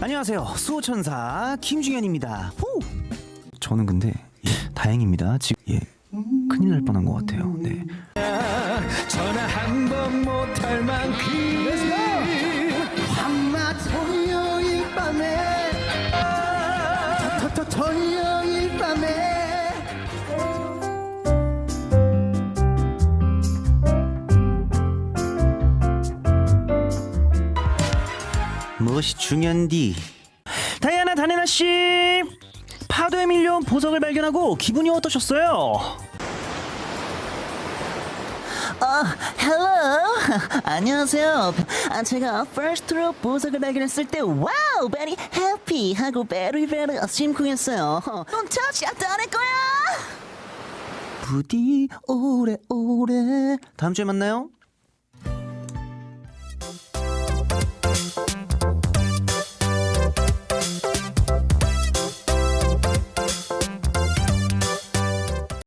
안녕하세요. 수호천사 김중현입니다. 후! 저는 근데 예, 다행입니다. 지금 예 큰일 날 뻔한 것 같아요. 네. 전화 한 번 못할 만큼 한마 토요일 밤에 토, 토, 토요 무엇이 중요한디? 다이아나 다네나 씨 파도에 밀려온 보석을 발견하고 기분이 어떠셨어요? 아, 헬로 안녕하세요 아, 제가 퍼스트로 보석을 발견했을 때 와우 very happy 하고 very very 심쿵했어요 Don't touch 안될 거야 부디 오래오래 다음 주에 만나요.